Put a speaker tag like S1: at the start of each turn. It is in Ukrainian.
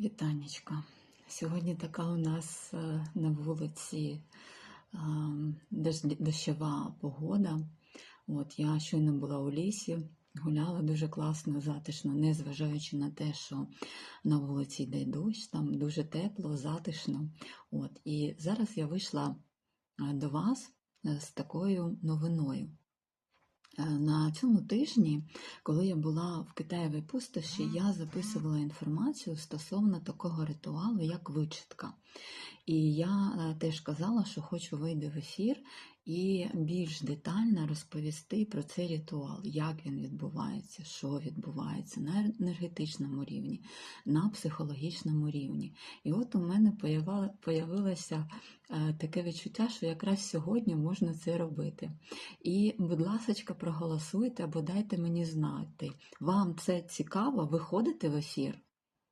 S1: Вітанечка. Сьогодні така у нас е, на вулиці е, дощова погода. От я щойно була у лісі, гуляла дуже класно, затишно, незважаючи на те, що на вулиці йде дощ, там дуже тепло, затишно. От і зараз я вийшла е, до вас з такою новиною. Е, На цьому тижні, коли я була в Китаєвій пустоші, я записувала інформацію стосовно такого ритуалу, як вичитка. І я е, теж казала, що хочу вийти в ефір і більш детально розповісти про цей ритуал, як він відбувається, що відбувається на енергетичному рівні, на психологічному рівні. І от у мене появилося е, таке відчуття, що якраз сьогодні можна це робити. І, будь ласка, проголосуйте або дайте мені знати. Вам це цікаво? Ви ходите в ефір?